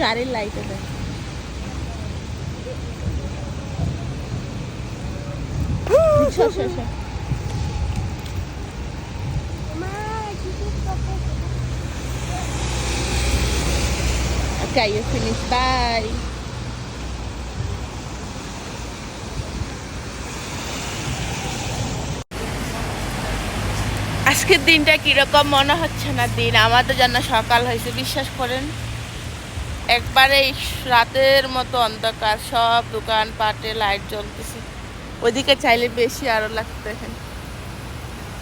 গাড়ির লাইটে দেয়। Okay, you finished. Bye. আজকের দিনটা কীরকম মনে হচ্ছে না দিন আমার তো জন্য সকাল হয়েছে বিশ্বাস করেন একবারে রাতের মতো অন্ধকার, সব দোকান পাটে লাইট জ্বলতেছে। ওইদিকে চাইলে বেশি আরও লাগতে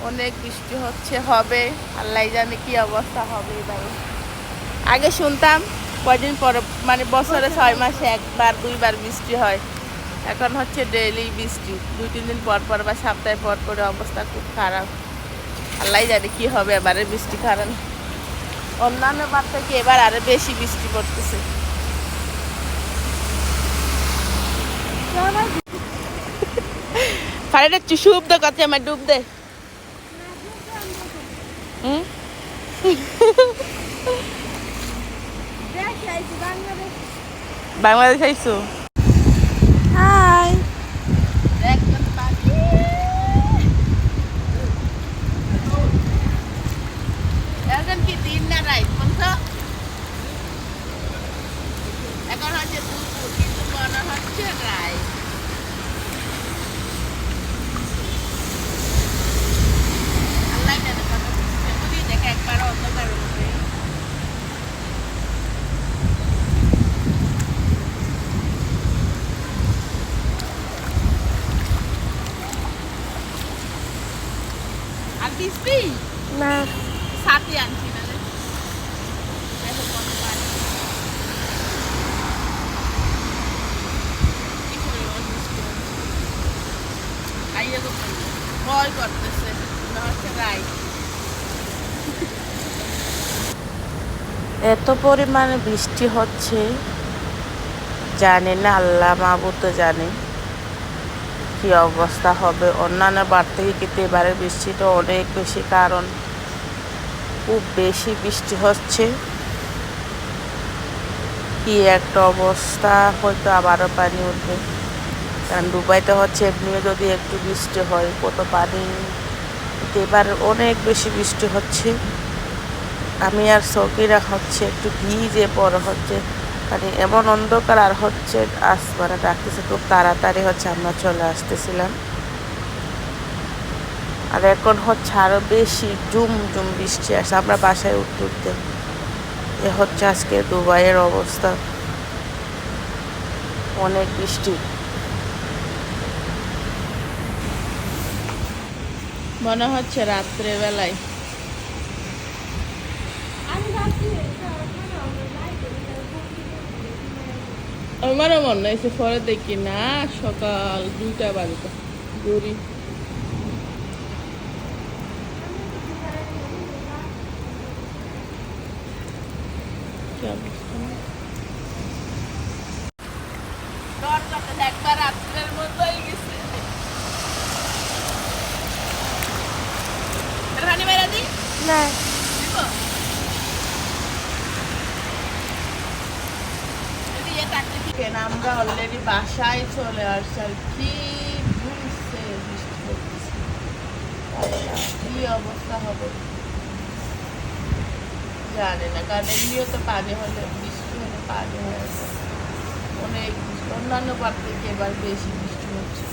অনেক বৃষ্টি হচ্ছে, হবে। আল্লাহ জানে কি অবস্থা হবে এবারে আগে শুনতাম কয়দিন পরে মানে বছরে ছয় মাসে একবার, দুইবার বৃষ্টি হয়। এখন হচ্ছে ডেইলি বৃষ্টি। দুই, তিন দিন পর পর বা সপ্তাহে পর পরে অবস্থা খুব খারাপ। আল্লাহ জানে কি হবে, এবারে বৃষ্টি কারণ। অন্যান্য বার থেকে এবার আরও বেশি বৃষ্টি পড়তেছে। পানিটা চুষুপ দে কথা আমার ডুব দে। হুম? বাংলাদেশ। আইসো হাই এখন কি দিন না রাইট বলছো এখন হচ্ছে দুপুর কিন্তু মনে হচ্ছে রাইট আল্লাহ জানে কত কিছু। দেখে একবার অন্ধকার উঠবে না রে। দেখো কত পানি। কি পরিমাণ বৃষ্টি হচ্ছে। আইয়া তো ভয় করতেছে। এত পরিমাণে বৃষ্টি হচ্ছে, জানি না, আল্লাহ মাহবুদ তো জানে কি অবস্থা হবে। অন্যান্য বার থেকে কিন্তু এবারে বৃষ্টিটা অনেক বেশি, কারণ খুব বেশি বৃষ্টি হচ্ছে। কি একটা অবস্থা, হয়তো আবারও পানি উঠবে। কারণ দুবাইতে হচ্ছে এমনিও যদি একটু বৃষ্টি হয়, কত পানি এবার অনেক বেশি বৃষ্টি হচ্ছে। আমি আর সকিরা হচ্ছে একটু ভিজে পরে হচ্ছে মানে এমন অন্ধকার আর হচ্ছে আস মানে ডাকতেছে খুব তাড়াতাড়ি হচ্ছে আমরা চলে আসতেছিলাম। আর এখন হচ্ছে আরও বেশি জুম জুম বৃষ্টি আসে, আমরা বাসায় উঠতে উঠতে। এ হচ্ছে আজকে দুবাইয়ের অবস্থা। অনেক বৃষ্টি। মনে হচ্ছে রাত্রে বেলায়। আমারও মনে হয়েছে পরে দেখি, না, সকাল দুইটা বাজে গড়ি কি অবস্থা? না? দরজাটা দেখবা রাত্রের মতোই অলরেডি বাসায় চলে কি। কি অবস্থা হবে? জানি না, কারণ এমনিও তো বৃষ্টি হয়ে অনেক অন্যান্য বার থেকে এবার বেশি বৃষ্টি হচ্ছে?